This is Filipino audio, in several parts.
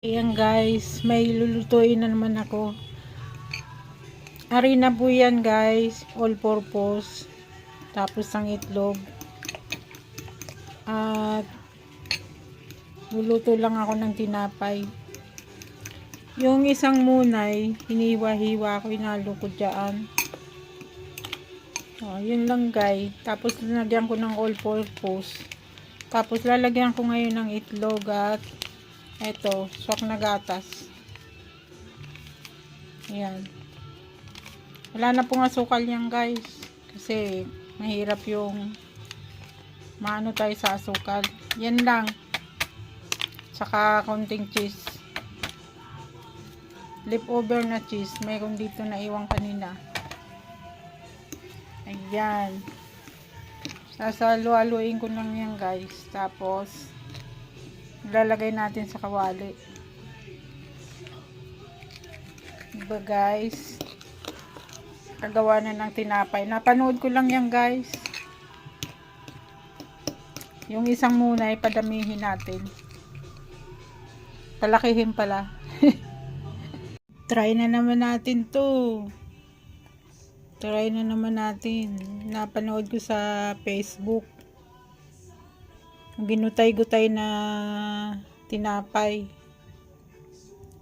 Ayan guys, may lulutuin na naman ako. Harina po yan guys, all purpose. Tapos ang itlog. At luluto lang ako ng tinapay. Yung isang munay, hiniwa-hiwa ko, inalo ko dyan. Oh, yun lang guys. Tapos lalagyan ko ng all purpose. Tapos lalagyan ko ngayon ng itlog at eto, swak na gatas. Ayan. Wala na pong asukal yan guys. Kasi mahirap yung maano tayo sa asukal. Yan lang. Tsaka konting cheese. Leftover na cheese. Mayroon dito na iwang kanina. Ayan. Sasalo-aluin ko lang yan guys. Tapos, lalagay natin sa kawali. Diba guys? Kagawa na ng tinapay. Napanood ko lang yan guys. Yung isang muna ay padamihin natin. Palakihin pala. Try na naman natin to. Try na naman natin. Napanood ko sa Facebook. Ginutay-gutay na tinapay.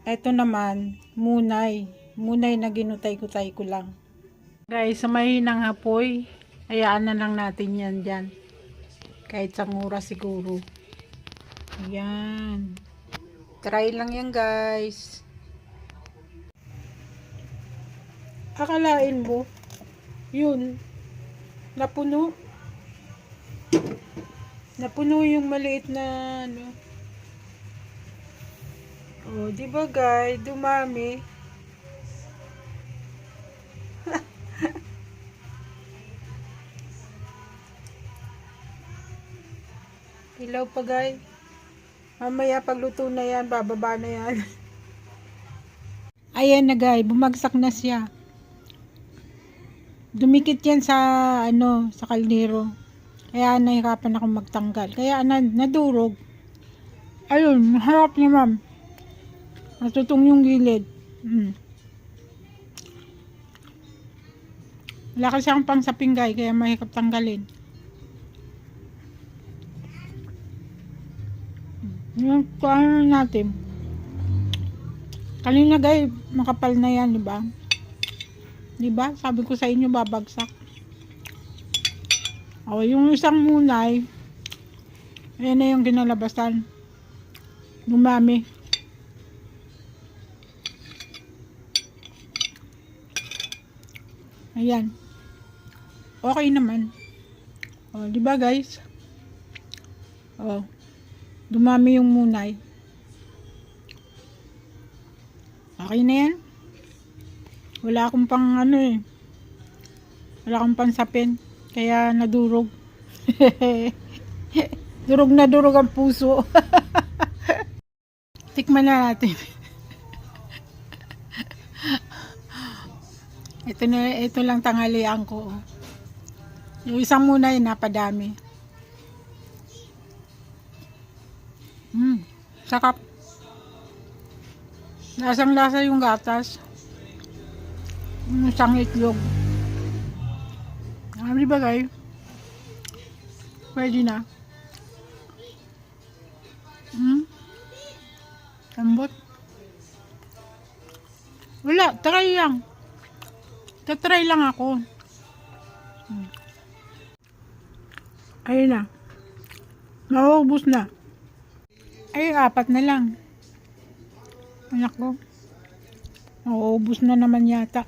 Ito naman, munay. Munay na ginutay-gutay ko lang. Guys, sa mahinang hapoy, hayaan na lang natin yan dyan. Kahit sa mura siguro. Ayan. Try lang yan guys. Akalain mo, yun, napuno. Napuno yung maliit na ano. Oh, di ba guys, dumami. Ilaw pa guys. Mamaya pagluto na yan, bababa na yan. Ayan na guys, bumagsak na siya. Dumikit yan sa ano, sa kaldero. Kaya nahirapan ako magtanggal. Kaya na, nadurog. Ayun, harap niya ma'am. Natutong yung gilid. Hmm. Wala kasi akong pang sapinggay, kaya mahirap tanggalin. Yung ano natin. Kanina guys, makapal na yan, di ba? Di ba? Sabi ko sa inyo, babagsak. O, yung isang munay, ayan na yung kinalabasan. Dumami. Ayan. Okay naman. O, di ba guys? O, dumami yung munay. Okay na yan. Wala akong pang ano eh. Wala akong pansapin. Kaya nadurog. durog na durog ang puso. Tikman na natin. ito na ito lang tanghalian ko. oh. Yung isang muna ay napadami. Hmm, sakap. Lasang lasa yung gatas. Yung isang itlog. Di ba guys? Pwede na. Hmm? Lambot. Wala, try lang. Tatry lang ako. Hmm. Ayun na. Mauubos na. Ay, apat na lang. Anak ko. Mauubos na naman yata.